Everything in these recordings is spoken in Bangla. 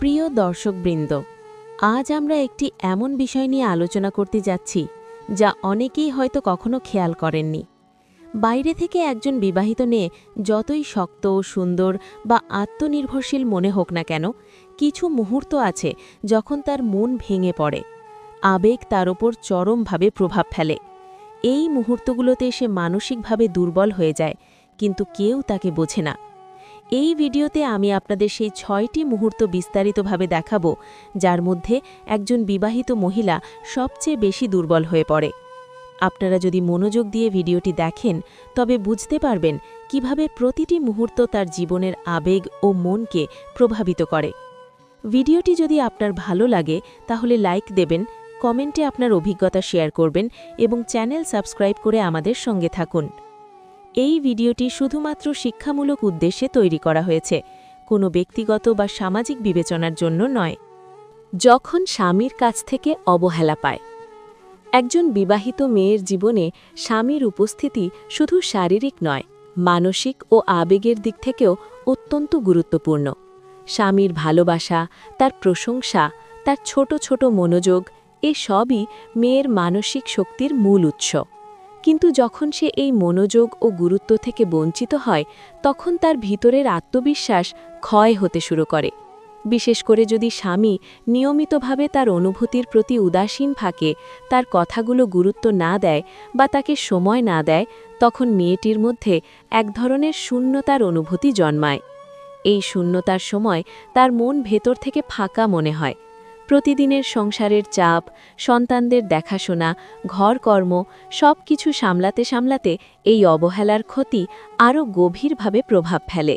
প্রিয় দর্শকবৃন্দ, আজ আমরা একটি এমন বিষয় নিয়ে আলোচনা করতে যাচ্ছি যা অনেকেই হয়তো কখনো খেয়াল করেননি। বাইরে থেকে একজন বিবাহিত নিয়ে যতই শক্ত, সুন্দর বা আত্মনির্ভরশীল মনে হোক না কেন, কিছু মুহূর্ত আছে যখন তার মন ভেঙে পড়ে, আবেগ তার ওপর চরমভাবে প্রভাব ফেলে। এই মুহূর্তগুলোতে সে মানসিকভাবে দুর্বল হয়ে যায়, কিন্তু কেউ তাকে বোঝে না। এই ভিডিওতে আমি আপনাদের সেই ছয়টি মুহূর্ত বিস্তারিতভাবে দেখাবো, যার মধ্যে একজন বিবাহিত মহিলা সবচেয়ে বেশি দুর্বল হয়ে পড়ে। আপনারা যদি মনোযোগ দিয়ে ভিডিওটি দেখেন, তবে বুঝতে পারবেন কীভাবে প্রতিটি মুহূর্ত তার জীবনের আবেগ ও মনকে প্রভাবিত করে। ভিডিওটি যদি আপনার ভালো লাগে, তাহলে লাইক দেবেন, কমেন্টে আপনার অভিজ্ঞতা শেয়ার করবেন এবং চ্যানেল সাবস্ক্রাইব করে আমাদের সঙ্গে থাকুন। এই ভিডিওটি শুধুমাত্র শিক্ষামূলক উদ্দেশ্যে তৈরি করা হয়েছে, কোনো ব্যক্তিগত বা সামাজিক বিবেচনার জন্য নয়। যখন স্বামীর কাছ থেকে অবহেলা পায়, একজন বিবাহিত মেয়ের জীবনে স্বামীর উপস্থিতি শুধু শারীরিক নয়, মানসিক ও আবেগের দিক থেকেও অত্যন্ত গুরুত্বপূর্ণ। স্বামীর ভালোবাসা, তার প্রশংসা, তার ছোট ছোট মনোযোগ এ সবই মেয়ের মানসিক শক্তির মূল উৎস। কিন্তু যখন সে এই মনোযোগ ও গুরুত্ব থেকে বঞ্চিত হয়, তখন তার ভিতরের আত্মবিশ্বাস ক্ষয় হতে শুরু করে। বিশেষ করে যদি স্বামী নিয়মিতভাবে তার অনুভূতির প্রতি উদাসীন থাকে, তার কথাগুলো গুরুত্ব না দেয় বা তাকে সময় না দেয়, তখন মেয়েটির মধ্যে এক ধরনের শূন্যতার অনুভূতি জন্মায়। এই শূন্যতার সময় তার মন ভেতর থেকে ফাঁকা মনে হয়। প্রতিদিনের সংসারের চাপ, সন্তানদের দেখাশোনা, ঘরকর্ম সব কিছু সামলাতে সামলাতে এই অবহেলার ক্ষতি আরও গভীরভাবে প্রভাব ফেলে।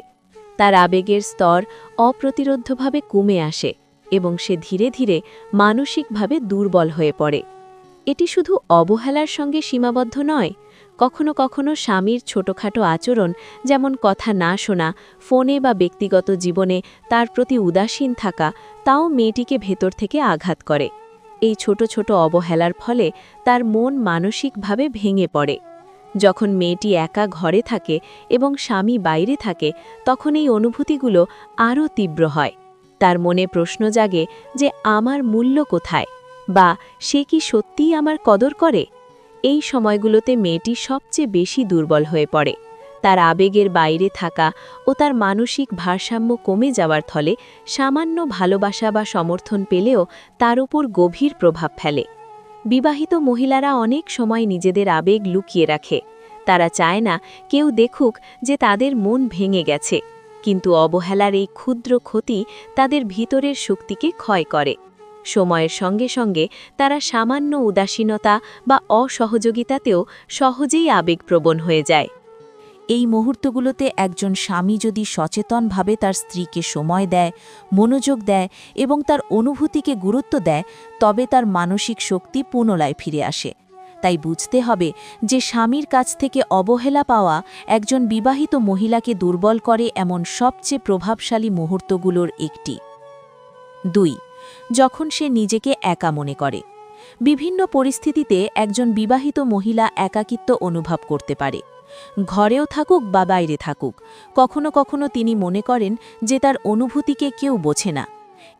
তার আবেগের স্তর অপ্রতিরোধ্যভাবে কমে আসে এবং সে ধীরে ধীরে মানসিকভাবে দুর্বল হয়ে পড়ে। এটি শুধু অবহেলার সঙ্গে সীমাবদ্ধ নয় কখনো কখনো স্বামীর ছোটখাটো আচরণ, যেমন কথা না শোনা, ফোনে বা ব্যক্তিগত জীবনে তার প্রতি উদাসীন থাকা, তাও মেয়েটিকে ভেতর থেকে আঘাত করে। এই ছোট ছোট অবহেলার ফলে তার মন মানসিকভাবে ভেঙে পড়ে। যখন মেয়েটি একা ঘরে থাকে এবং স্বামী বাইরে থাকে, তখন এই অনুভূতিগুলো আরও তীব্র হয়। তার মনে প্রশ্ন জাগে যে, আমার মূল্য কোথায়? বা, সে কি সত্যিই আমার কদর করে? এই সময়গুলোতে মেয়েটি সবচেয়ে বেশি দুর্বল হয়ে পড়ে। তার আবেগের বাইরে থাকা ও তার মানসিক ভারসাম্য কমে যাওয়ার ফলে সামান্য ভালোবাসা বা সমর্থন পেলেও তার উপর গভীর প্রভাব ফেলে। বিবাহিত মহিলারা অনেক সময় নিজেদের আবেগ লুকিয়ে রাখে। তারা চায় না কেউ দেখুক যে তাদের মন ভেঙে গেছে, কিন্তু অবহেলার এই ক্ষুদ্র ক্ষতি তাদের ভিতরের শক্তিকে ক্ষয় করে। সময়ের সঙ্গে সঙ্গে তারা সামান্য উদাসীনতা বা অসহযোগিতাতেও সহজেই আবেগপ্রবণ হয়ে যায়। এই মুহূর্তগুলোতে একজন স্বামী যদি সচেতনভাবে তার স্ত্রীকে সময় দেয়, মনোযোগ দেয় এবং তার অনুভূতিকে গুরুত্ব দেয়, তবে তার মানসিক শক্তি পুনরায় ফিরে আসে। তাই বুঝতে হবে যে স্বামীর কাছ থেকে অবহেলা পাওয়া একজন বিবাহিত মহিলাকে দুর্বল করে এমন সবচেয়ে প্রভাবশালী মুহূর্তগুলোর একটি। দুই যখন সে নিজেকে একা মনে করে। বিভিন্ন পরিস্থিতিতে একজন বিবাহিত মহিলা একাকিত্ব অনুভব করতে পারে। ঘরেও থাকুক বা বাইরে থাকুক, কখনো কখনো তিনি মনে করেন যে তার অনুভূতিকে কেউ বোঝে না।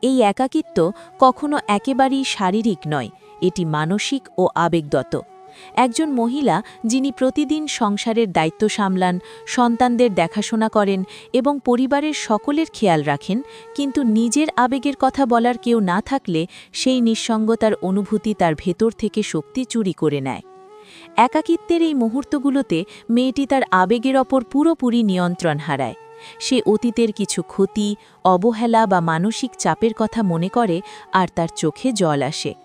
এই একাকিত্ব কখনো একেবারেই শারীরিক নয়, এটি মানসিক ও আবেগদত একজন মহিলা যিনি প্রতিদিন সংসারের দায়িত্ব সামলান, সন্তানদের দেখাশোনা করেন এবং পরিবারের সকলের খেয়াল রাখেন, কিন্তু নিজের আবেগের কথা বলার কেউ না থাকলে সেই নিঃসঙ্গতার অনুভূতি তার ভেতর থেকে শক্তি চুরি করে নেয়। একাকিত্বের এই মুহূর্তগুলোতে মেয়েটি তার আবেগের ওপর পুরোপুরি নিয়ন্ত্রণ হারায়। সে অতীতের কিছু ক্ষতি, অবহেলা বা মানসিক চাপের কথা মনে করে আর তার চোখে জল আসে।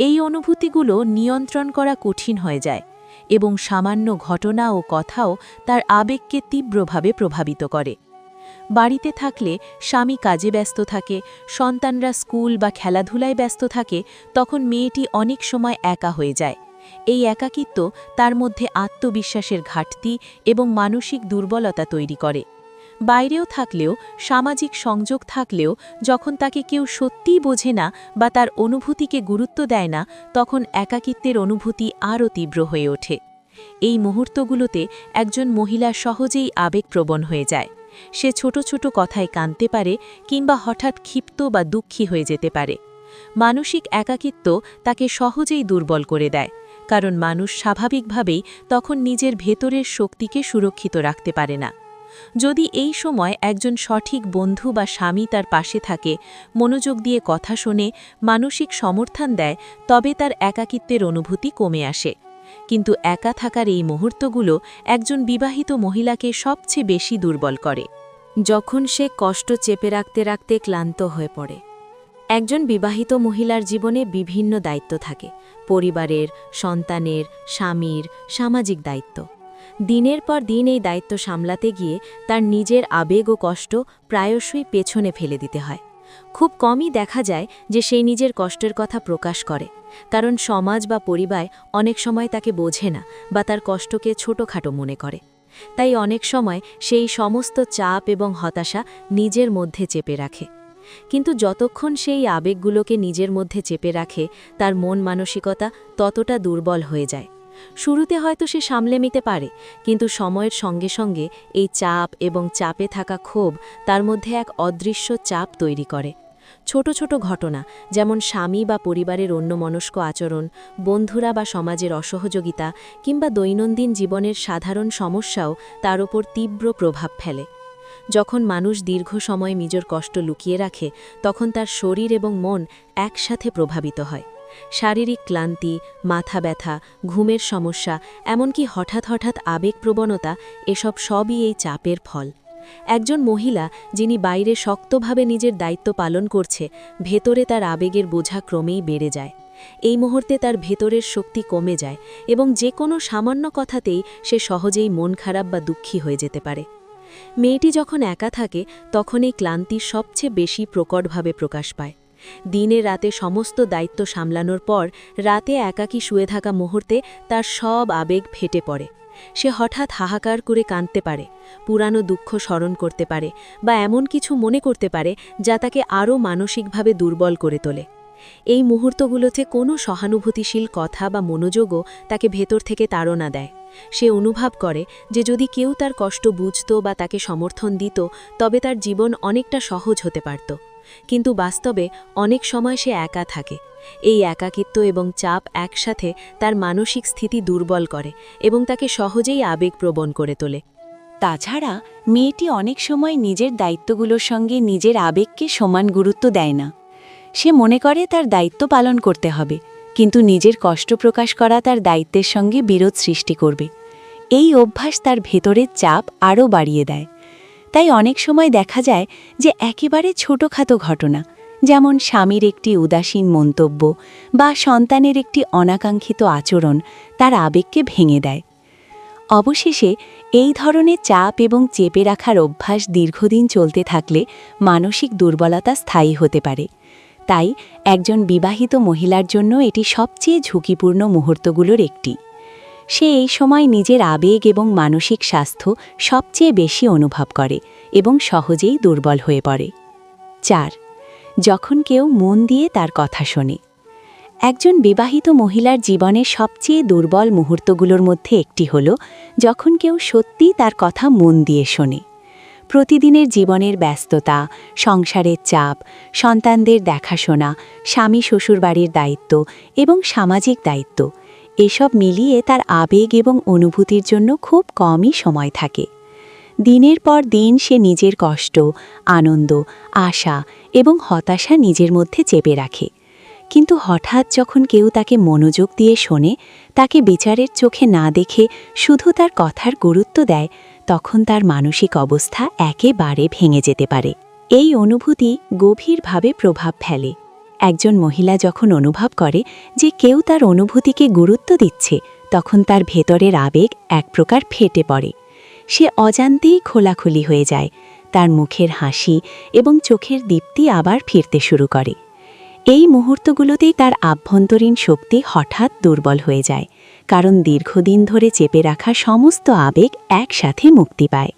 এই অনুভূতিগুলো নিয়ন্ত্রণ করা কঠিন হয়ে যায় এবং সামান্য ঘটনা ও কথাও তার আবেগকে তীব্রভাবে প্রভাবিত করে। বাড়িতে থাকলে স্বামী কাজে ব্যস্ত থাকে, সন্তানরা স্কুল বা খেলাধুলায় ব্যস্ত থাকে, তখন মেয়েটি অনেক সময় একা হয়ে যায়। এই একাকিত্ব তার মধ্যে আত্মবিশ্বাসের ঘাটতি এবং মানসিক দুর্বলতা তৈরি করে। বাইরেও থাকলেও, সামাজিক সংযোগ থাকলেও, যখন তাকে কেউ সত্যিই বোঝে না বা তার অনুভূতিকে গুরুত্ব দেয় না, তখন একাকিত্বের অনুভূতি আরও তীব্র হয়ে ওঠে। এই মুহূর্তগুলোতে একজন মহিলা সহজেই আবেগপ্রবণ হয়ে যায়। সে ছোট ছোট কথায় কাঁদতে পারে কিংবা হঠাৎ ক্ষিপ্ত বা দুঃখী হয়ে যেতে পারে। মানসিক একাকিত্ব তাকে সহজেই দুর্বল করে দেয়, কারণ মানুষ স্বাভাবিকভাবেই তখন নিজের ভেতরের শক্তিকে সুরক্ষিত রাখতে পারে না। যদি এই সময় একজন সঠিক বন্ধু বা স্বামী তার পাশে থাকে, মনোযোগ দিয়ে কথা শোনে, মানসিক সমর্থন দেয়, তবে তার একাকিত্বের অনুভূতি কমে আসে। কিন্তু একা থাকার এই মুহূর্তগুলো একজন বিবাহিত মহিলাকে সবচেয়ে বেশি দুর্বল করে। যখন সে কষ্ট চেপে রাখতে রাখতে ক্লান্ত হয়ে পড়ে। একজন বিবাহিত মহিলার জীবনে বিভিন্ন দায়িত্ব থাকে, পরিবারের, সন্তানের, স্বামীর, সামাজিক দায়িত্ব। দিনের পর দিন এই দায়িত্ব সামলাতে গিয়ে তার নিজের আবেগ ও কষ্ট প্রায়শই পেছনে ফেলে দিতে হয়। খুব কমই দেখা যায় যে সেই নিজের কষ্টের কথা প্রকাশ করে, কারণ সমাজ বা পরিবার অনেক সময় তাকে বোঝে না বা তার কষ্টকে ছোটোখাটো মনে করে। তাই অনেক সময় সেই সমস্ত চাপ এবং হতাশা নিজের মধ্যে চেপে রাখে। কিন্তু যতক্ষণ সেই আবেগগুলোকে নিজের মধ্যে চেপে রাখে, তার মন মানসিকতা ততটা দুর্বল হয়ে যায়। শুরুতে হয়তো সে সামলে নিতে পারে, কিন্তু সময়ের সঙ্গে সঙ্গে এই চাপ এবং চাপে থাকা ক্ষোভ তার মধ্যে এক অদৃশ্য চাপ তৈরি করে। ছোট ছোট ঘটনা, যেমন স্বামী বা পরিবারের অন্যমনস্ক আচরণ, বন্ধুরা বা সমাজের অসহযোগিতা কিংবা দৈনন্দিন জীবনের সাধারণ সমস্যাও তার ওপর তীব্র প্রভাব ফেলে। যখন মানুষ দীর্ঘ সময় নিজের কষ্ট লুকিয়ে রাখে, তখন তার শরীর এবং মন একসাথে প্রভাবিত হয়। শারীরিক ক্লান্তি, মাথা ব্যথা, ঘুমের সমস্যা, এমনকি হঠাৎ হঠাৎ আবেগপ্রবণতা এসব সবই এই চাপের ফল। একজন মহিলা, যিনি বাইরে শক্তভাবে নিজের দায়িত্ব পালন করছে, ভেতরে তার আবেগের বোঝা ক্রমেই বেড়ে যায়। এই মুহূর্তে তার ভেতরের শক্তি কমে যায় এবং যে কোনো সামান্য কথাতেই সে সহজেই মন খারাপ বা দুঃখী হয়ে যেতে পারে। মেয়েটি যখন একা থাকে, তখন এই ক্লান্তি সবচেয়ে বেশি প্রকটভাবে প্রকাশ পায়। দিনে রাতে সমস্ত দায়িত্ব সামলানোর পর রাতে একাকী শুয়ে থাকা মুহূর্তে তার সব আবেগ ফেটে পড়ে। সে হঠাৎ হাহাকার করে কাঁদতে পারে, পুরানো দুঃখ স্মরণ করতে পারে বা এমন কিছু মনে করতে পারে যা তাকে আরও মানসিকভাবে দুর্বল করে তোলে। এই মুহূর্তগুলোতে কোনো সহানুভূতিশীল কথা বা মনোযোগও তাকে ভেতর থেকে তাড়না দেয়। সে অনুভব করে যে যদি কেউ তার কষ্ট বুঝত বা তাকে সমর্থন দিত, তবে তার জীবন অনেকটা সহজ হতে পারত। কিন্তু বাস্তবে অনেক সময় সে একা থাকে। এই একাকিত্ব এবং চাপ একসাথে তার মানসিক স্থিতি দুর্বল করে এবং তাকে সহজেই আবেগপ্রবণ করে তোলে। তাছাড়া মেয়েটি অনেক সময় নিজের দায়িত্বগুলোর সঙ্গে নিজের আবেগকে সমান গুরুত্ব দেয় না। সে মনে করে তার দায়িত্ব পালন করতে হবে, কিন্তু নিজের কষ্ট প্রকাশ করা তার দায়িত্বের সঙ্গে বিরোধ সৃষ্টি করবে। এই অভ্যাস তার ভেতরের চাপ আরও বাড়িয়ে দেয়। তাই অনেক সময় দেখা যায় যে একেবারে ছোটখাটো ঘটনা, যেমন স্বামীর একটি উদাসীন মন্তব্য বা সন্তানের একটি অনাকাঙ্ক্ষিত আচরণ তার আবেগকে ভেঙে দেয়। অবশেষে এই ধরনের চাপ এবং চেপে রাখার অভ্যাস দীর্ঘদিন চলতে থাকলে মানসিক দুর্বলতা স্থায়ী হতে পারে। তাই একজন বিবাহিত মহিলার জন্য এটি সবচেয়ে ঝুঁকিপূর্ণ মুহূর্তগুলোর একটি। সে এই সময় নিজের আবেগ এবং মানসিক স্বাস্থ্য সবচেয়ে বেশি অনুভব করে এবং সহজেই দুর্বল হয়ে পড়ে। চার, যখন কেউ মন দিয়ে তার কথা শোনে। একজন বিবাহিত মহিলার জীবনের সবচেয়ে দুর্বল মুহূর্তগুলোর মধ্যে একটি হল যখন কেউ সত্যি তার কথা মন দিয়ে শোনে। প্রতিদিনের জীবনের ব্যস্ততা, সংসারের চাপ, সন্তানদের দেখাশোনা স্বামী শ্বশুরবাড়ির দায়িত্ব এবং সামাজিক দায়িত্ব এসব মিলিয়ে তার আবেগ এবং অনুভূতির জন্য খুব কমই সময় থাকে। দিনের পর দিন সে নিজের কষ্ট, আনন্দ, আশা এবং হতাশা নিজের মধ্যে চেপে রাখে। কিন্তু হঠাৎ যখন কেউ তাকে মনোযোগ দিয়ে শোনে, তাকে বিচারের চোখে না দেখে শুধু তার কথার গুরুত্ব দেয়, তখন তার মানসিক অবস্থা একেবারে ভেঙে যেতে পারে। এই অনুভূতি গভীরভাবে প্রভাব ফেলে। একজন মহিলা যখন অনুভব করে যে কেউ তার অনুভূতিকে গুরুত্ব দিচ্ছে, তখন তার ভেতরের আবেগ এক প্রকার ফেটে পড়ে। সে অজান্তেই খোলাখুলি হয়ে যায়, তার মুখের হাসি এবং চোখের দীপ্তি আবার ফিরতে শুরু করে। এই মুহূর্তগুলোতেই তার আভ্যন্তরীণ শক্তি হঠাৎ দুর্বল হয়ে যায়, কারণ দীর্ঘদিন ধরে চেপে রাখা সমস্ত আবেগ একসাথে মুক্তি পায়।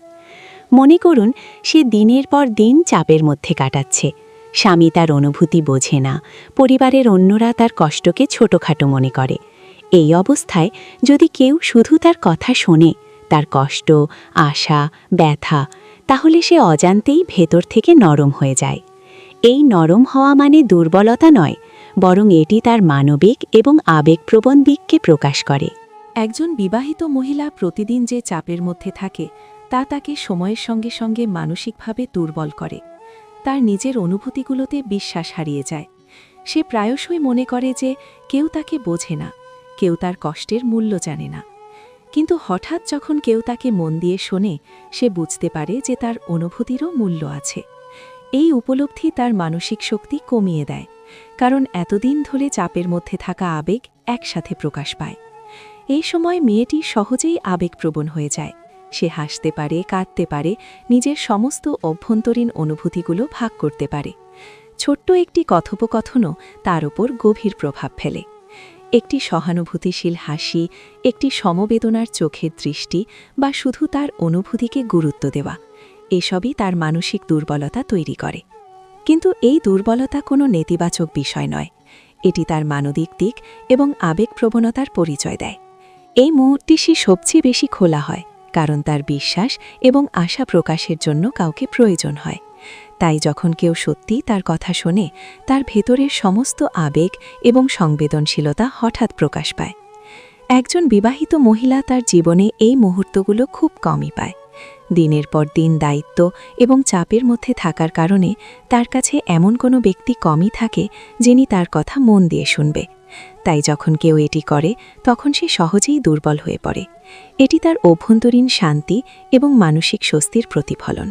মনে করুন, সে দিনের পর দিন চাপের মধ্যে কাটাচ্ছে স্বামী তার অনুভূতি বোঝে না। পরিবারের অন্যরা তার কষ্টকে ছোটখাটো মনে করে। এই অবস্থায় যদি কেউ শুধু তার কথা শোনে, তার কষ্ট, আশা, ব্যথা, তাহলে সে অজান্তেই ভেতর থেকে নরম হয়ে যায়। এই নরম হওয়া মানে দুর্বলতা নয়, বরং এটি তার মানবিক এবং আবেগপ্রবণ দিককে প্রকাশ করে। একজন বিবাহিত মহিলা প্রতিদিন যে চাপের মধ্যে থাকে, তা তাকে সময়ের সঙ্গে সঙ্গে মানসিকভাবে দুর্বল করে। তার নিজের অনুভূতিগুলোতে বিশ্বাস হারিয়ে যায়। সে প্রায়শই মনে করে যে কেউ তাকে বোঝে না, কেউ তার কষ্টের মূল্য জানে না। কিন্তু হঠাৎ যখন কেউ তাকে মন দিয়ে শোনে, সে বুঝতে পারে যে তার অনুভূতিরও মূল্য আছে। এই উপলব্ধি তার মানসিক শক্তি কমিয়ে দেয়, কারণ এতদিন ধরে চাপের মধ্যে থাকা আবেগ একসাথে প্রকাশ পায়। এই সময় মেয়েটি সহজেই আবেগপ্রবণ হয়ে যায়। সে হাসতে পারে, কাঁদতে পারে, নিজের সমস্ত অভ্যন্তরীণ অনুভূতিগুলো ভাগ করতে পারে। ছোট্ট একটি কথোপকথনও তার ওপর গভীর প্রভাব ফেলে। একটি সহানুভূতিশীল হাসি, একটি সমবেদনার চোখের দৃষ্টি বা শুধু তার অনুভূতিকে গুরুত্ব দেওয়া, এসবই তার মানসিক দুর্বলতা তৈরি করে। কিন্তু এই দুর্বলতা কোনো নেতিবাচক বিষয় নয়। এটি তার মানবিক দিক এবং আবেগপ্রবণতার পরিচয় দেয়। এই মুহূর্তে সে সবচেয়ে বেশি খোলা হয়। কারণ তার বিশ্বাস এবং আশা প্রকাশের জন্য কাউকে প্রয়োজন হয়। তাই যখন কেউ সত্যি তার কথা শোনে, তার ভেতরের সমস্ত আবেগ এবং সংবেদনশীলতা হঠাৎ প্রকাশ পায়। একজন বিবাহিত মহিলা তার জীবনে এই মুহূর্তগুলো খুব কমই পায়। দিনের পর দিন দায়িত্ব এবং চাপের মধ্যে থাকার কারণে তার কাছে এমন কোনো ব্যক্তি কমই থাকে যিনি তার কথা মন দিয়ে শুনবে। তাই যখন কেউ এটি করে, তখন সে সহজেই দুর্বল হয়ে পড়ে। এটি তার অভ্যন্তরীণ শান্তি এবং মানসিক স্বস্তির প্রতিফলন।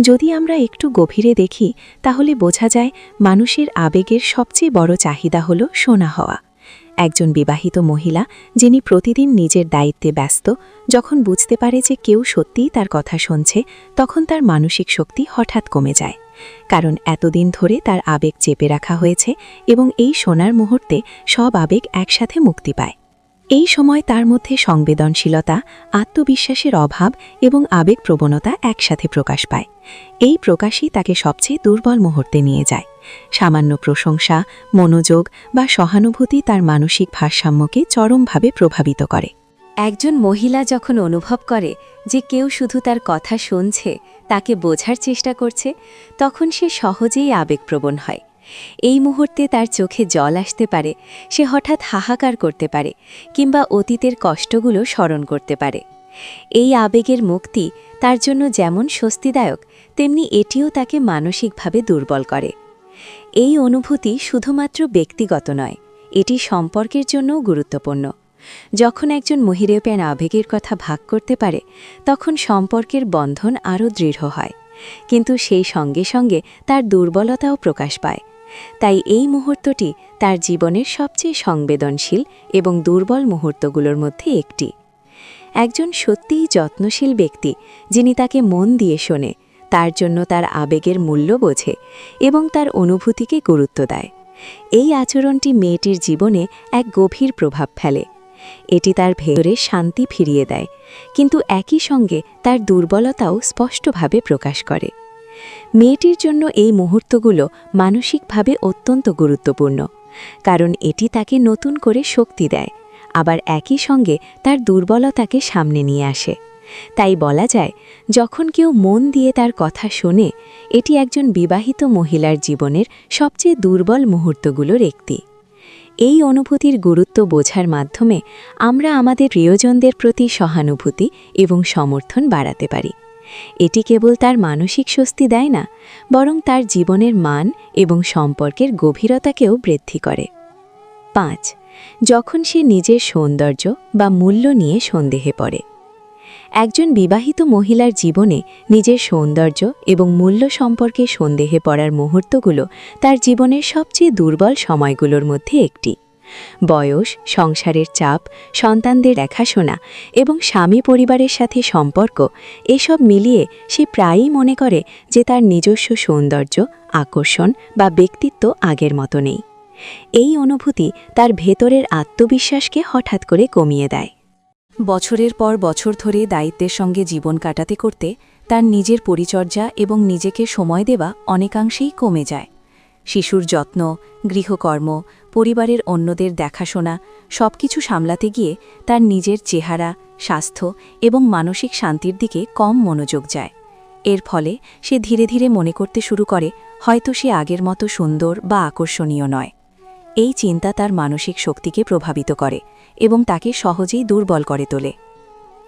যদি আমরা একটু গভীরে দেখি, তাহলে বোঝা যায় মানুষের আবেগের সবচেয়ে বড় চাহিদা হল সোনা হওয়া। একজন বিবাহিত মহিলা, যিনি প্রতিদিন নিজের দায়িত্বে ব্যস্ত, যখন বুঝতে পারে যে কেউ সত্যিই তার কথা শুনছে, তখন তার মানসিক শক্তি হঠাৎ কমে যায়। কারণ এতদিন ধরে তার আবেগ চেপে রাখা হয়েছে এবং এই সোনার মুহূর্তে সব আবেগ একসাথে মুক্তি পায়। এই সময় তার মধ্যে সংবেদনশীলতা, আত্মবিশ্বাসের অভাব এবং আবেগ প্রবণতা একসাথে প্রকাশ পায়। এই প্রকাশই তাকে সবচেয়ে দুর্বল মুহূর্তে নিয়ে যায়। সামান্য প্রশংসা, মনোযোগ বা সহানুভূতি তার মানসিক ভারসাম্যকে চরমভাবে প্রভাবিত করে। একজন মহিলা যখন অনুভব করে যে কেউ শুধু তার কথা শুনছে, তাকে বোঝার চেষ্টা করছে, তখন সে সহজেই আবেগপ্রবণ হয়। এই মুহূর্তে তার চোখে জল আসতে পারে, সে হঠাৎ হাহাকার করতে পারে কিংবা অতীতের কষ্টগুলো স্মরণ করতে পারে। এই আবেগের মুক্তি তার জন্য যেমন স্বস্তিদায়ক, তেমনি এটিও তাকে মানসিকভাবে দুর্বল করে। এই অনুভূতি শুধুমাত্র ব্যক্তিগত নয়, এটি সম্পর্কের জন্যও গুরুত্বপূর্ণ। যখন একজন মহিরেপেন আবেগের কথা ভাগ করতে পারে, তখন সম্পর্কের বন্ধন আরও দৃঢ় হয়। কিন্তু সেই সঙ্গে সঙ্গে তার দুর্বলতাও প্রকাশ পায়। তাই এই মুহূর্তটি তার জীবনের সবচেয়ে সংবেদনশীল এবং দুর্বল মুহূর্তগুলোর মধ্যে একটি। একজন সত্যিই যত্নশীল ব্যক্তি, যিনি তাকে মন দিয়ে শোনে, তার জন্য তার আবেগের মূল্য বোঝে এবং তার অনুভূতিকে গুরুত্ব দেয়। এই আচরণটি মেয়েটির জীবনে এক গভীর প্রভাব ফেলে। এটি তার ভেতরে শান্তি ফিরিয়ে দেয়, কিন্তু একই সঙ্গে তার দুর্বলতাও স্পষ্টভাবে প্রকাশ করে। মেয়েটির জন্য এই মুহূর্তগুলো মানসিকভাবে অত্যন্ত গুরুত্বপূর্ণ, কারণ এটি তাকে নতুন করে শক্তি দেয়, আবার একই সঙ্গে তার দুর্বলতাকে সামনে নিয়ে আসে। তাই বলা যায়, যখন কেউ মন দিয়ে তার কথা শোনে, এটি একজন বিবাহিত মহিলার জীবনের সবচেয়ে দুর্বল মুহূর্তগুলোর একটি। এই অনুভূতির গুরুত্ব বোঝার মাধ্যমে আমরা আমাদের প্রিয়জনদের প্রতি সহানুভূতি এবং সমর্থন বাড়াতে পারি। এটি কেবল তার মানসিক স্বস্তি দেয় না, বরং তার জীবনের মান এবং সম্পর্কের গভীরতাকেও বৃদ্ধি করে। পাঁচ, যখন সে নিজের সৌন্দর্য বা মূল্য নিয়ে সন্দেহে পড়ে। একজন বিবাহিত মহিলার জীবনে নিজের সৌন্দর্য এবং মূল্য সম্পর্কে সন্দেহে পড়ার মুহূর্তগুলো তার জীবনের সবচেয়ে দুর্বল সময়গুলোর মধ্যে একটি। বয়স, সংসারের চাপ, সন্তানদের দেখাশোনা এবং স্বামী পরিবারের সাথে সম্পর্ক, এসব মিলিয়ে সে প্রায়ই মনে করে যে তার নিজস্ব সৌন্দর্য, আকর্ষণ বা ব্যক্তিত্ব আগের মতো নেই। এই অনুভূতি তার ভেতরের আত্মবিশ্বাসকে হঠাৎ করে কমিয়ে দেয়। বছরের পর বছর ধরে দায়িত্বের সঙ্গে জীবন কাটাতে করতে তার নিজের পরিচর্যা এবং নিজেকে সময় দেওয়া অনেকাংশেই কমে যায়। শিশুর যত্ন, গৃহকর্ম, পরিবারের অন্যদের দেখাশোনা, সবকিছু সামলাতে গিয়ে তার নিজের চেহারা, স্বাস্থ্য এবং মানসিক শান্তির দিকে কম মনোযোগ যায়। এর ফলে সে ধীরে ধীরে মনে করতে শুরু করে, হয়তো সে আগের মতো সুন্দর বা আকর্ষণীয় নয়। এই চিন্তা তার মানসিক শক্তিকে প্রভাবিত করে এবং তাকে সহজেই দুর্বল করে তোলে।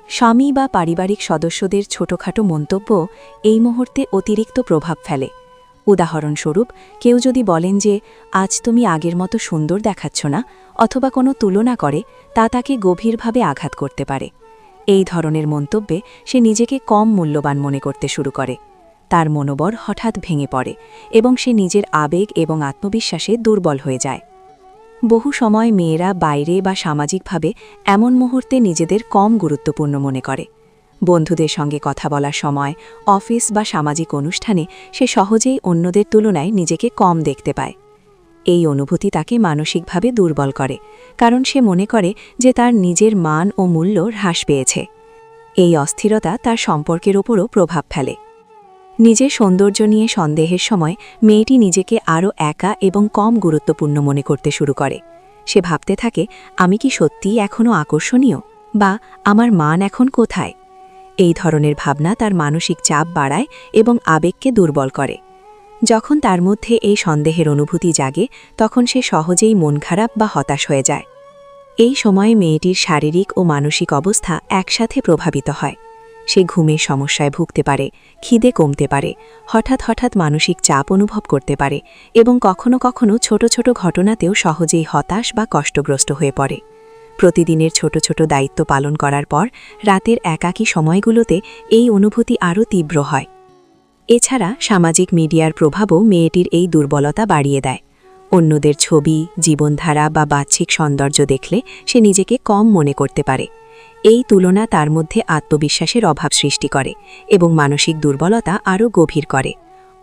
স্বামী বা পারিবারিক সদস্যদের ছোটখাটো মন্তব্য এই মুহূর্তে অতিরিক্ত প্রভাব ফেলে। উদাহরণস্বরূপ, কেউ যদি বলেন যে, আজ তুমি আগের মতো সুন্দর দেখাচ্ছ না, অথবা কোনো তুলনা করে, তা তাকে গভীরভাবে আঘাত করতে পারে। এই ধরনের মন্তব্যে সে নিজেকে কম মূল্যবান মনে করতে শুরু করে। তার মনোবর হঠাৎ ভেঙে পড়ে এবং সে নিজের আবেগ এবং আত্মবিশ্বাসে দুর্বল হয়ে যায়। বহু সময় মেয়েরা বাইরে বা সামাজিকভাবে এমন মুহূর্তে নিজেদের কম গুরুত্বপূর্ণ মনে করে। বন্ধুদের সঙ্গে কথা বলার সময়, অফিস বা সামাজিক অনুষ্ঠানে সে সহজেই অন্যদের তুলনায় নিজেকে কম দেখতে পায়। এই অনুভূতি তাকে মানসিকভাবে দুর্বল করে, কারণ সে মনে করে যে তার নিজের মান ও মূল্য হ্রাস পেয়েছে। এই অস্থিরতা তার সম্পর্কের ওপরও প্রভাব ফেলে। নিজের সৌন্দর্য নিয়ে সন্দেহের সময় মেয়েটি নিজেকে আরও একা এবং কম গুরুত্বপূর্ণ মনে করতে শুরু করে। সে ভাবতে থাকে, আমি কি সত্যিই এখনও আকর্ষণীয়? বা আমার মান এখন কোথায়? এই ধরনের ভাবনা তার মানসিক চাপ বাড়ায় এবং আবেগকে দুর্বল করে। যখন তার মধ্যে এই সন্দেহের অনুভূতি জাগে, তখন সে সহজেই মন খারাপ বা হতাশ হয়ে যায়। এই সময়ে মেয়েটির শারীরিক ও মানসিক অবস্থা একসাথে প্রভাবিত হয়। সে ঘুমের সমস্যায় ভুগতে পারে, খিদে কমতে পারে, হঠাৎ হঠাৎ মানসিক চাপ অনুভব করতে পারে এবং কখনো কখনো ছোট ছোট ঘটনাতেও সহজেই হতাশ বা কষ্টগ্রস্ত হয়ে পড়ে। প্রতিদিনের ছোট ছোট দায়িত্ব পালন করার পর রাতের একাকী সময়গুলোতে এই অনুভূতি আরও তীব্র হয়। এছাড়া সামাজিক মিডিয়ার প্রভাবও মেয়েটির এই দুর্বলতা বাড়িয়ে দেয়। অন্যদের ছবি, জীবনধারা বা বাহ্যিক সৌন্দর্য দেখলে সে নিজেকে কম মনে করতে পারে। এই তুলনা তার মধ্যে আত্মবিশ্বাসের অভাব সৃষ্টি করে এবং মানসিক দুর্বলতা আরও গভীর করে।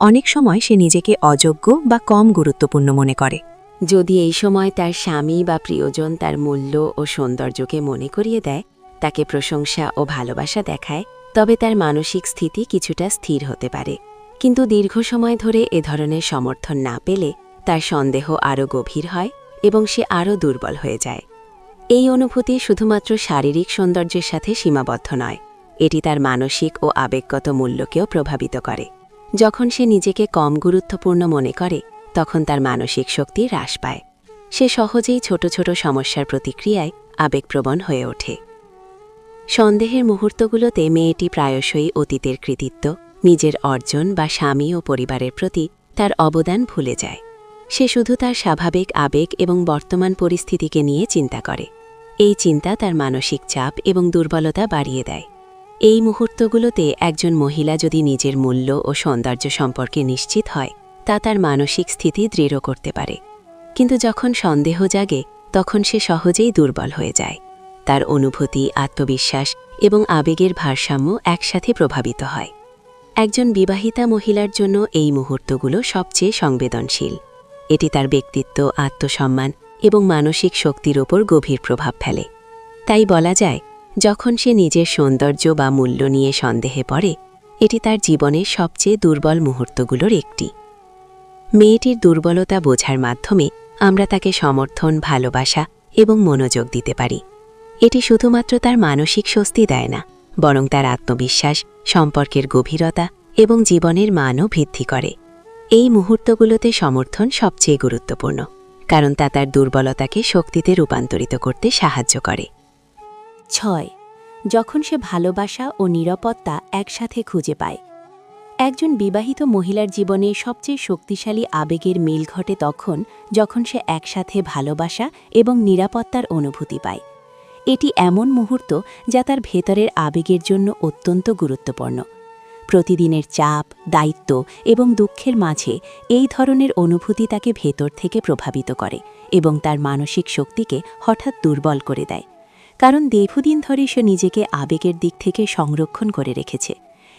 অনেক সময় সে নিজেকে অযোগ্য বা কম গুরুত্বপূর্ণ মনে করে। যদি এই সময় তার স্বামী বা প্রিয়জন তার মূল্য ও সৌন্দর্যকে মনে করিয়ে দেয়, তাকে প্রশংসা ও ভালোবাসা দেখায়, তবে তার মানসিক স্থিতি কিছুটা স্থির হতে পারে। কিন্তু দীর্ঘ সময় ধরে এ ধরনের সমর্থন না পেলে তার সন্দেহ আরও গভীর হয় এবং সে আরও দুর্বল হয়ে যায়। এই অনুভূতি শুধুমাত্র শারীরিক সৌন্দর্যের সাথে সীমাবদ্ধ নয়, এটি তার মানসিক ও আবেগগত মূল্যকেও প্রভাবিত করে। যখন সে নিজেকে কম গুরুত্বপূর্ণ মনে করে, তখন তার মানসিক শক্তি হ্রাস পায়। সে সহজেই ছোট ছোট সমস্যার প্রতিক্রিয়ায় আবেগপ্রবণ হয়ে ওঠে। সন্দেহের মুহূর্তগুলোতে মেয়েটি প্রায়শই অতীতের কৃতিত্ব, নিজের অর্জন বা স্বামী ও পরিবারের প্রতি তার অবদান ভুলে যায়। সে শুধু তার স্বাভাবিক আবেগ এবং বর্তমান পরিস্থিতিকে নিয়ে চিন্তা করে। এই চিন্তা তার মানসিক চাপ এবং দুর্বলতা বাড়িয়ে দেয়। এই মুহূর্তগুলোতে একজন মহিলা যদি নিজের মূল্য ও সৌন্দর্য সম্পর্কে নিশ্চিত হয়, তা তার মানসিক স্থিতি দৃঢ় করতে পারে। কিন্তু যখন সন্দেহ জাগে, তখন সে সহজেই দুর্বল হয়ে যায়। তার অনুভূতি, আত্মবিশ্বাস এবং আবেগের ভারসাম্য একসাথে প্রভাবিত হয়। একজন বিবাহিতা মহিলার জন্য এই মুহূর্তগুলো সবচেয়ে সংবেদনশীল। এটি তার ব্যক্তিত্ব, আত্মসম্মান এবং মানসিক শক্তির ওপর গভীর প্রভাব ফেলে। তাই বলা যায়, যখন সে নিজের সৌন্দর্য বা মূল্য নিয়ে সন্দেহে পড়ে, এটি তার জীবনের সবচেয়ে দুর্বল মুহূর্তগুলোর একটি। মেয়েটির দুর্বলতা বোঝার মাধ্যমে আমরা তাকে সমর্থন, ভালোবাসা এবং মনোযোগ দিতে পারি। এটি শুধুমাত্র তার মানসিক স্বস্তি দেয় না, বরং তার আত্মবিশ্বাস, সম্পর্কের গভীরতা এবং জীবনের মানও বৃদ্ধি করে। এই মুহূর্তগুলোতে সমর্থন সবচেয়ে গুরুত্বপূর্ণ। কারণ তা তার দুর্বলতাকে শক্তিতে রূপান্তরিত করতে সাহায্য করে। ছয়, যখন সে ভালোবাসা ও নিরাপত্তা একসাথে খুঁজে পায়, একজন বিবাহিত মহিলার জীবনে সবচেয়ে শক্তিশালী আবেগের মিল ঘটে তখন যখন সে একসাথে ভালোবাসা এবং নিরাপত্তার অনুভূতি পায়। এটি এমন মুহূর্ত যা তার ভেতরের আবেগের জন্য অত্যন্ত গুরুত্বপূর্ণ। প্রতিদিনের চাপ, দায়িত্ব এবং দুঃখের মাঝে এই ধরনের অনুভূতি তাকে ভেতর থেকে প্রভাবিত করে এবং তার মানসিক শক্তিকে হঠাৎ দুর্বল করে দেয়। কারণ দীর্ঘদিন ধরে সে নিজেকে আবেগের দিক থেকে সংরক্ষণ করে রেখেছে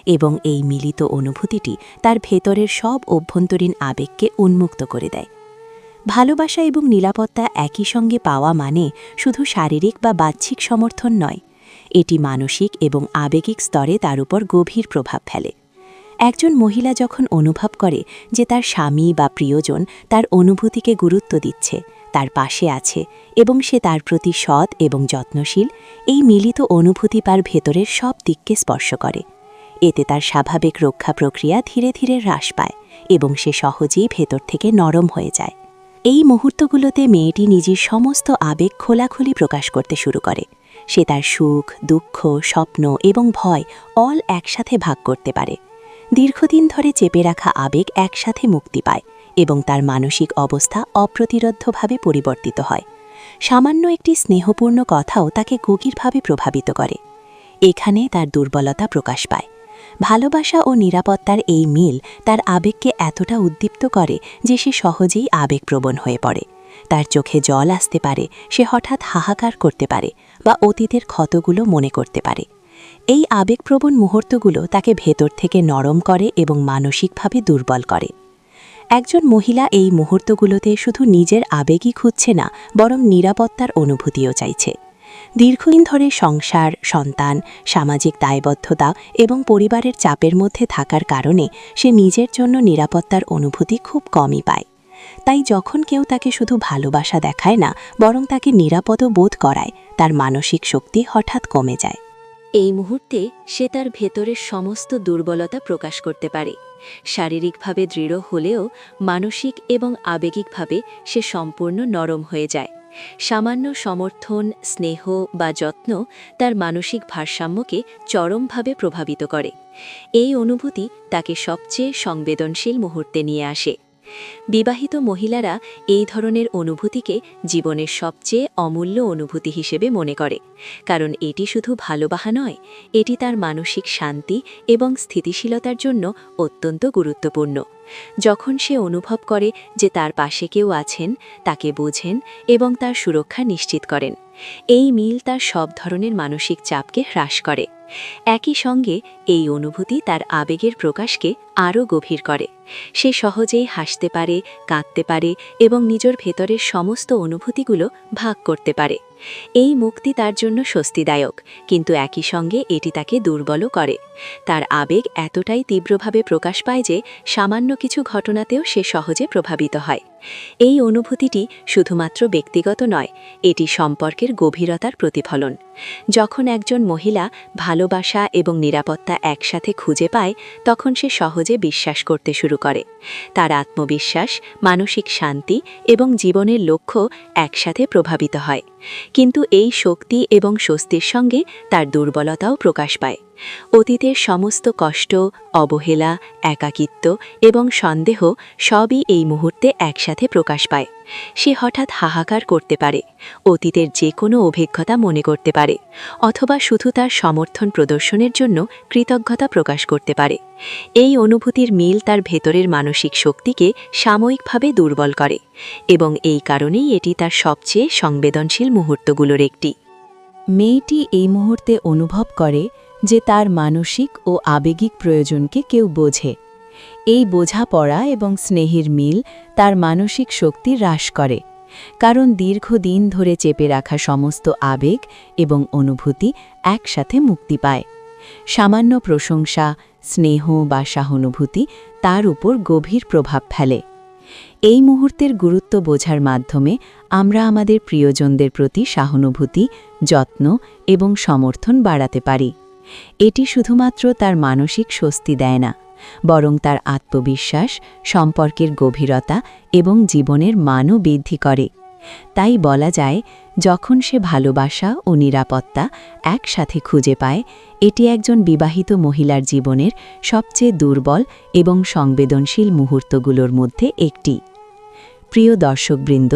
এবং এই মিলিত অনুভূতিটি তার ভেতরের সব অভ্যন্তরীণ আবেগকে উন্মুক্ত করে দেয়। ভালোবাসা এবং নিরাপত্তা একই সঙ্গে পাওয়া মানে শুধু শারীরিক বা বাহ্যিক সমর্থন নয় এটি মানসিক এবং আবেগিক স্তরে তার উপর গভীর প্রভাব ফেলে। একজন মহিলা যখন অনুভব করে যে তার স্বামী বা প্রিয়জন তার অনুভূতিকে গুরুত্ব দিচ্ছে, তার পাশে আছে এবং সে তার প্রতি সৎ এবং যত্নশীল, এই মিলিত অনুভূতি তার ভেতরের সব দিককে স্পর্শ করে। এতে তার স্বাভাবিক রক্ষা প্রক্রিয়া ধীরে ধীরে হ্রাস পায় এবং সে সহজেই ভেতর থেকে নরম হয়ে যায়। এই মুহূর্তগুলোতে মেয়েটি নিজের সমস্ত আবেগ খোলাখুলি প্রকাশ করতে শুরু করে। সে তার সুখ, দুঃখ, স্বপ্ন এবং ভয় অল একসাথে ভাগ করতে পারে। দীর্ঘদিন ধরে চেপে রাখা আবেগ একসাথে মুক্তি পায় এবং তার মানসিক অবস্থা অপ্রতিরোধ্যভাবে পরিবর্তিত হয়। সামান্য একটি স্নেহপূর্ণ কথাও তাকে গভীরভাবে প্রভাবিত করে। এখানে তার দুর্বলতা প্রকাশ পায়। ভালোবাসা ও নিরাপত্তার এই মিল তার আবেগকে এতটা উদ্দীপ্ত করে যে সে সহজেই আবেগপ্রবণ হয়ে পড়ে। তার চোখে জল আসতে পারে, সে হঠাৎ হাহাকার করতে পারে বা অতীতের ক্ষতগুলো মনে করতে পারে। এই আবেগপ্রবণ মুহূর্তগুলো তাকে ভেতর থেকে নরম করে এবং মানসিকভাবে দুর্বল করে। একজন মহিলা এই মুহূর্তগুলোতে শুধু নিজের আবেগই খুঁজছে না, বরং নিরাপত্তার অনুভূতিও চাইছে। দীর্ঘদিন ধরে সংসার, সন্তান, সামাজিক দায়বদ্ধতা এবং পরিবারের চাপের মধ্যে থাকার কারণে সে নিজের জন্য নিরাপত্তার অনুভূতি খুব কমই পায়। তাই যখন কেউ তাকে শুধু ভালোবাসা দেখায় না, বরং তাকে নিরাপদ বোধ করায়, তার মানসিক শক্তি হঠাৎ কমে যায়। এই মুহূর্তে সে তার ভেতরের সমস্ত দুর্বলতা প্রকাশ করতে পারে। শারীরিকভাবে দৃঢ় হলেও মানসিক এবং আবেগিকভাবে সে সম্পূর্ণ নরম হয়ে যায়। সামান্য সমর্থন, স্নেহ বা যত্ন তার মানসিক ভারসাম্যকে চরমভাবে প্রভাবিত করে। এই অনুভূতি তাকে সবচেয়ে সংবেদনশীল মুহূর্তে নিয়ে আসে। বিবাহিত মহিলারা এই ধরনের অনুভূতিকে জীবনের সবচেয়ে অমূল্য অনুভূতি হিসেবে মনে করে। কারণ এটি শুধু ভালোবাসা নয়, এটি তার মানসিক শান্তি এবং স্থিতিশীলতার জন্য অত্যন্ত গুরুত্বপূর্ণ। যখন সে অনুভব করে যে তার পাশে কেউ আছেন, তাকে বোঝেন এবং তার সুরক্ষা নিশ্চিত করেন। এই মিল তার সব ধরনের মানসিক চাপকে হ্রাস করে। একই সঙ্গে এই অনুভূতি তার আবেগের প্রকাশকে আরও গভীর করে। সে সহজেই হাসতে পারে, কাঁদতে পারে এবং নিজের ভেতরের সমস্ত অনুভূতিগুলো ভাগ করতে পারে। এই মুক্তি তার জন্য স্বস্তিদায়ক, কিন্তু একই সঙ্গে এটি তাকে দুর্বলও করে। তার আবেগ এতটাই তীব্রভাবে প্রকাশ পায় যে সামান্য কিছু ঘটনাতেও সে সহজে প্রভাবিত হয়। এই অনুভূতিটি শুধুমাত্র ব্যক্তিগত নয়, এটি সম্পর্কের গভীরতার প্রতিফলন। যখন একজন মহিলা ভালোবাসা এবং নিরাপত্তা একসাথে খুঁজে পায়, তখন সে সহজে বিশ্বাস করতে শুরু করে। তার আত্মবিশ্বাস, মানসিক শান্তি এবং জীবনের লক্ষ্য একসাথে প্রভাবিত হয়। কিন্তু এই শক্তি এবং স্বস্তির সঙ্গে তার দুর্বলতাও প্রকাশ পায়। অতীতের সমস্ত কষ্ট, অবহেলা, একাকিত্ব এবং সন্দেহ সবই এই মুহূর্তে একসাথে প্রকাশ পায়। সে হঠাৎ হাহাকার করতে পারে, অতীতের যে কোনো অভিজ্ঞতা মনে করতে পারে, অথবা শুধু তার সমর্থন প্রদর্শনের জন্য কৃতজ্ঞতা প্রকাশ করতে পারে। এই অনুভূতির মিল তার ভেতরের মানসিক শক্তিকে সাময়িকভাবে দুর্বল করে এবং এই কারণেই এটি তার সবচেয়ে সংবেদনশীল মুহূর্তগুলোর একটি। মেয়েটি এই মুহূর্তে অনুভব করে যে তার মানসিক ও আবেগিক প্রয়োজনকে কেউ বোঝে। এই বোঝাপড়া এবং স্নেহের মিল তার মানসিক শক্তি হ্রাস করে, কারণ দীর্ঘদিন ধরে চেপে রাখা সমস্ত আবেগ এবং অনুভূতি একসাথে মুক্তি পায়। সামান্য প্রশংসা, স্নেহ বা সহানুভূতি তার উপর গভীর প্রভাব ফেলে। এই মুহূর্তের গুরুত্ব বোঝার মাধ্যমে আমরা আমাদের প্রিয়জনদের প্রতি সহানুভূতি, যত্ন এবং সমর্থন বাড়াতে পারি। এটি শুধুমাত্র তার মানসিক স্বস্তি দেয় না, বরং তার আত্মবিশ্বাস, সম্পর্কের গভীরতা এবং জীবনের মানও বৃদ্ধি করে। তাই বলা যায়, যখন সে ভালোবাসা ও নিরাপত্তা একসাথে খুঁজে পায়, এটি একজন বিবাহিত মহিলার জীবনের সবচেয়ে দুর্বল এবং সংবেদনশীল মুহূর্তগুলোর মধ্যে একটি। প্রিয় দর্শকবৃন্দ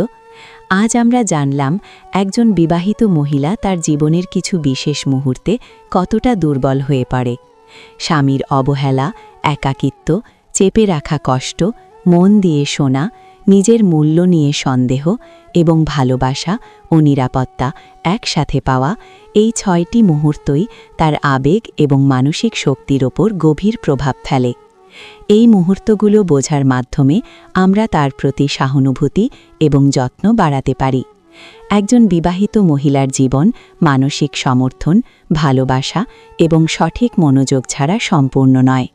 আজ আমরা জানলাম, একজন বিবাহিত মহিলা তার জীবনের কিছু বিশেষ মুহূর্তে কতটা দুর্বল হয়ে পড়ে। স্বামীর অবহেলা, একাকিত্ব, চেপে রাখা কষ্ট, মন দিয়ে শোনা, নিজের মূল্য নিয়ে সন্দেহ এবং ভালোবাসা ও নিরাপত্তা একসাথে পাওয়া, এই ছয়টি মুহূর্তই তার আবেগ এবং মানসিক শক্তির ওপর গভীর প্রভাব ফেলে। এই মুহূর্তগুলো বোঝার মাধ্যমে আমরা তার প্রতি সহানুভূতি এবং যত্ন বাড়াতে পারি। একজন বিবাহিত মহিলার জীবন, মানসিক সমর্থন, ভালোবাসা এবং সঠিক মনোযোগ ছাড়া সম্পূর্ণ নয়।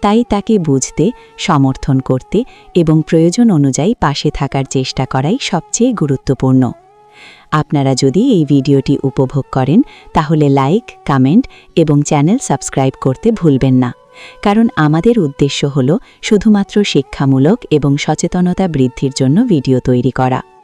তাই তাকে বুঝতে, সমর্থন করতে এবং প্রয়োজন অনুযায়ী পাশে থাকার চেষ্টা করাই সবচেয়ে গুরুত্বপূর্ণ। আপনারা যদি এই ভিডিওটি উপভোগ করেন, তাহলে লাইক, কমেন্ট এবং চ্যানেল সাবস্ক্রাইব করতে ভুলবেন না। কারণ আমাদের উদ্দেশ্য হল শুধুমাত্র শিক্ষামূলক এবং সচেতনতা বৃদ্ধির জন্য ভিডিও তৈরি করা।